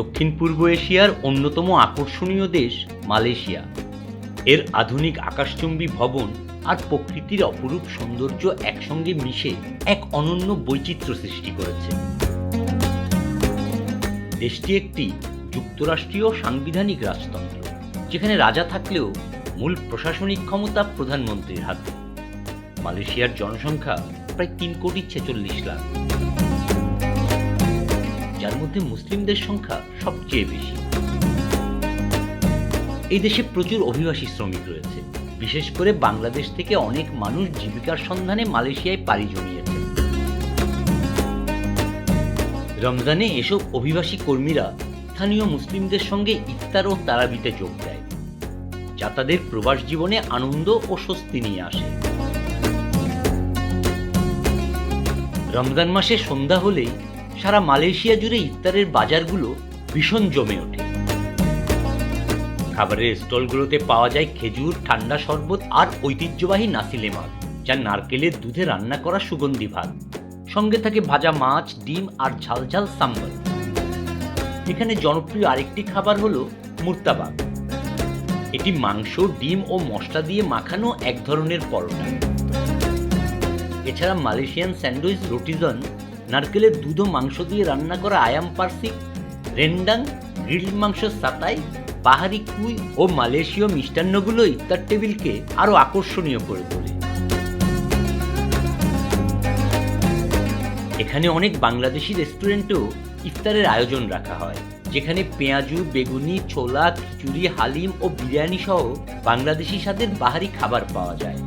দক্ষিণ পূর্ব এশিয়ার অন্যতম আকর্ষণীয় দেশ মালয়েশিয়া। এর আধুনিক আকাশচুম্বী ভবন আর প্রকৃতির অপরূপ সৌন্দর্য একসঙ্গে মিশে এক অনন্য বৈচিত্র্য সৃষ্টি করেছে। দেশটি একটি যুক্তরাষ্ট্রীয় সাংবিধানিক রাজতন্ত্র, যেখানে রাজা থাকলেও মূল প্রশাসনিক ক্ষমতা প্রধানমন্ত্রীর হাতে। মালয়েশিয়ার জনসংখ্যা প্রায় তিন কোটি ছেচল্লিশ লাখ। মধ্যে মুসলিমদের সংখ্যা সবচেয়ে বেশি। এই দেশে প্রচুর অভিবাসী শ্রমিক রয়েছে। বিশেষ করে বাংলাদেশ থেকে অনেক মানুষ জীবিকার সন্ধানে মালয়েশিয়ায় পাড়ি জমিয়েছে। রমজানে এসব অভিবাসী কর্মীরা স্থানীয় মুসলিমদের সঙ্গে ইফতার ও তারাবিতে যোগ দেয়, যা তাদের প্রবাস জীবনে আনন্দ ও স্বস্তি নিয়ে আসে। রমজান মাসে সন্ধ্যা হলেই সারা মালয়েশিয়া জুড়ে ইফতারের বাজারগুলো ভীষণ জমে ওঠে। খাবারের স্টলগুলোতে পাওয়া যায় খেজুর, ঠান্ডা শরবত আর ঐতিহ্যবাহী নাসি লেমাক যা নারকেলের দুধে রান্না করা সুগন্ধি ভাত। সঙ্গে থাকে ভাজা মাছ, ডিম আর ঝাল ঝাল সাম্বর। এখানে জনপ্রিয় আরেকটি খাবার হলো মুর্তাবাগ। এটি মাংস, ডিম ও মশলা দিয়ে মাখানো এক ধরনের পরোটা। এছাড়া মালয়েশিয়ান স্যান্ডউইচ, রোটিজন নারকেলের দুধ মাংস দিয়ে রান্না করা আয়াম পার্সিক রেন্ডাং গ্রিলড মাংস সাতাই, পাহাড়ি কুই ও মালয়েশীয় মিষ্টান্নগুলো ইফতার টেবিলকে আরও আকর্ষণীয় করে তোলে। এখানে অনেক বাংলাদেশি রেস্টুরেন্টেও ইফতারের আয়োজন রাখা হয়, যেখানে পেঁয়াজু, বেগুনি, ছোলা, খিচুড়ি, হালিম ও বিরিয়ানি সহ বাংলাদেশি স্বাদের বাহারি খাবার পাওয়া যায়।